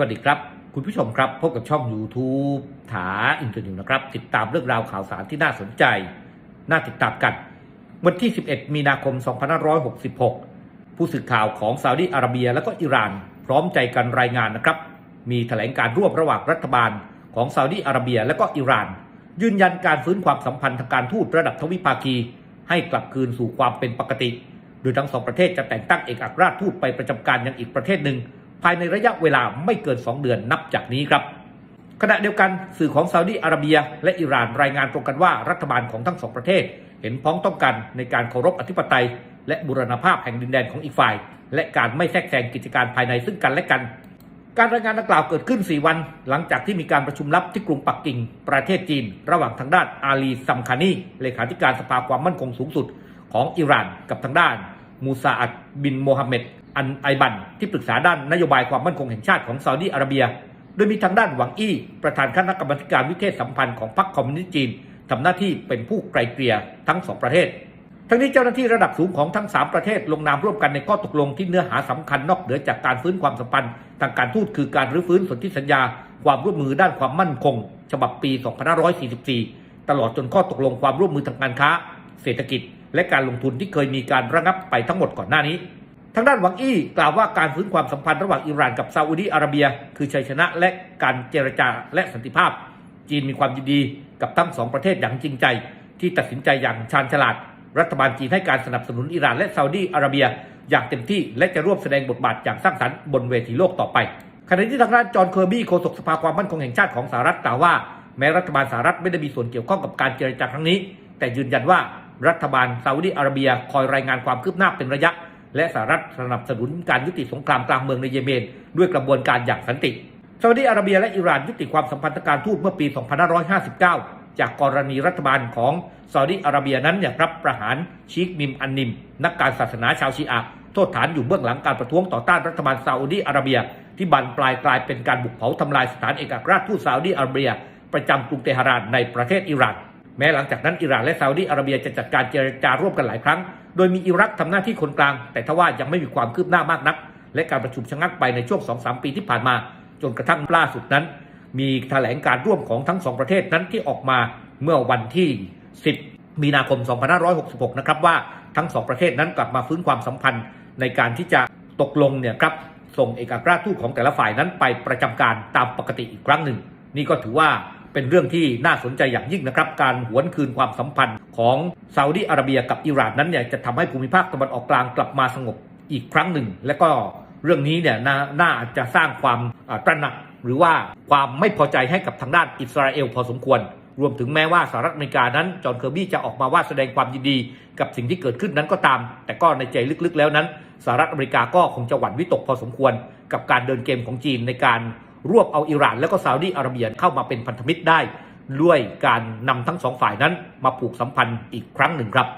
สวัสดีครับ คุณผู้ชมครับพบกับช่อง YouTube ถาอินเทอร์นิวนะครับ ติดตามเรื่องราวข่าวสารที่น่าสนใจ น่าติดตามกัน วันที่ 11 มีนาคม 2566 ผู้สื่อข่าวของซาอุดิอาระเบียและก็อิหร่าน พร้อมใจกันรายงานนะครับ มีแถลงการร่วมระหว่างรัฐบาลของซาอุดิอาระเบียและก็อิหร่าน ยืนยันการฟื้นความสัมพันธ์ทางการทูตระดับทวิภาคี ให้กลับคืนสู่ความเป็นปกติ โดยทั้งสองประเทศจะแต่งตั้งเอกอัครราชทูตไปประจำการยังอีกประเทศหนึ่ง ภายในระยะเวลาไม่เกิน 2 เดือนนับจากนี้ครับ ขณะเดียวกันสื่อของซาอุดิอาระเบีย และอิหร่านรายงานตรงกันว่ารัฐบาลของทั้งสองประเทศ เห็นพ้องต้องกันในการเคารพอธิปไตย และบูรณภาพแห่งดินแดนของอีกฝ่าย และการไม่แทรกแซงกิจการภายในซึ่งกันและกัน การรายงานดังกล่าวเกิดขึ้น 4 วัน หลังจากที่มีการประชุมลับที่กรุงปักกิ่ง ประเทศจีน ระหว่างทางด้านอาลีซัมคานีเลขาธิการสภาความมั่นคงสูงสุด ของอิหร่านกับทางด้านมูซาอัดบินโมฮัมเหม็ด อันไอบันที่ปรึกษาด้านนโยบายความมั่นคงแห่งชาติของซาอุดีอาระเบีย โดยมีทางด้านหวังอี้ ประธานคณะกรรมการวิเทศสัมพันธ์ของพรรคคอมมิวนิสต์จีนทำหน้าที่เป็นผู้ไกลเกลี่ยทั้งสองประเทศ ทั้งนี้เจ้าหน้าที่ระดับสูงของทั้ง 3 ประเทศลงนามร่วมกันในข้อตกลงที่เนื้อหาสำคัญนอกเหนือจากการฟื้นความสัมพันธ์ทางการทูตคือการรื้อฟื้นสนธิสัญญา ความร่วมมือด้านความมั่นคง ฉบับปี 2544 ตลอดจนข้อตกลงความร่วมมือทางการค้า เศรษฐกิจ และการลงทุนที่เคยมีการระงับไปทั้งหมดก่อนหน้านี้ ทางด้านหวังอี้กล่าวว่าการฟื้นความสัมพันธ์ระหว่างอิหร่านกับซาอุดีอาระเบีย คือชัยชนะและการเจรจาและสันติภาพ จีนมีความยินดีกับทั้งสองประเทศอย่างจริงใจ ที่ตัดสินใจอย่างชาญฉลาด รัฐบาลจีนให้การสนับสนุนอิหร่านและซาอุดีอาระเบีย อย่างเต็มที่และจะร่วมแสดงบทบาทอย่างสร้างสรรค์บนเวทีโลกต่อไปขณะที่ทางด้านจอห์นเคอร์บี้โฆษกสภาความมั่นคงแห่งชาติของสหรัฐกล่าวว่าแม้รัฐบาลสหรัฐไม่ได้มีส่วนเกี่ยวข้องกับการเจรจาครั้งนี้ แต่ยืนยันว่ารัฐบาลซาอุดีอาระเบีย คอยรายงานความคืบหน้าเป็นระยะ และสหรัฐสนับสนุนการยุติสงครามกลางเมืองในเยเมน ด้วยกระบวนการอย่างสันติซาอุดีอาระเบียและอิหร่านยุติความสัมพันธ์ทางการทูตเมื่อปี 2559 จากกรณีรัฐบาลของซาอุดีอาระเบียนั้นเนี่ยรับประหารชีคมิมอันนิม นักการศาสนาชาวชีอะโทษฐานอยู่เบื้องหลังการประท้วงต่อต้านรัฐบาลซาอุดีอาระเบีย ที่บันปลายกลายเป็นการบุกเผาทำลายสถานเอกอัครราชทูตซาอุดีอาระเบีย ประจำกรุงเตหะรานในประเทศอิหร่านแม้หลังจากนั้นอิหร่านและซาอุดีอาระเบียจะจัดการเจรจาร่วมกันหลายครั้ง โดยมีอิรักทำหน้าที่คนกลาง แต่ทว่ายังไม่มีความคืบหน้ามากนัก และการประชุมชะงักไปในช่วง 2-3 ปีที่ผ่านมา จนกระทั่งล่าสุดนั้น มีแถลงการร่วมของทั้งสองประเทศนั้นที่ออกมาเมื่อวันที่ 10 มีนาคม 2566 นะครับว่าทั้งสองประเทศนั้นกลับมาฟื้นความสัมพันธ์ในการที่จะตกลงเนี่ยครับส่งเอกอัครราชทูตของแต่ละฝ่ายนั้นไปประจำการตามปกติอีกครั้งหนึ่ง นี่ก็ถือว่า เป็นเรื่องที่น่าสนใจอย่างยิ่งนะครับ การหวนคืนความสัมพันธ์ของซาอุดีอาระเบียกับอิหร่านนั้นเนี่ยจะทำให้ภูมิภาคตะวันออกกลางกลับมาสงบอีกครั้งหนึ่ง และก็เรื่องนี้เนี่ยนน่าจะสร้างความตระหนัก หรือว่าความไม่พอใจให้กับทางด้านอิสราเอลพอสมควร รวมถึงแม้ว่าสหรัฐอเมริกานั้นจอห์นเคอร์บี้จะออกมาว่าแสดงความยินดี กับสิ่งที่เกิดขึ้นนั้นก็ตาม แต่ก็ในใจลึกๆแล้วนั้นสหรัฐอเมริกาก็คงจะหวั่นวิตกพอสมควร กับการเดินเกมของจีนในการ รวบเอาอิหร่าน และก็ซาอุดีอาระเบียเข้ามาเป็นพันธมิตรได้ ด้วยการนำทั้งสองฝ่ายนั้นมาผูกสัมพันธ์อีกครั้งหนึ่งครับ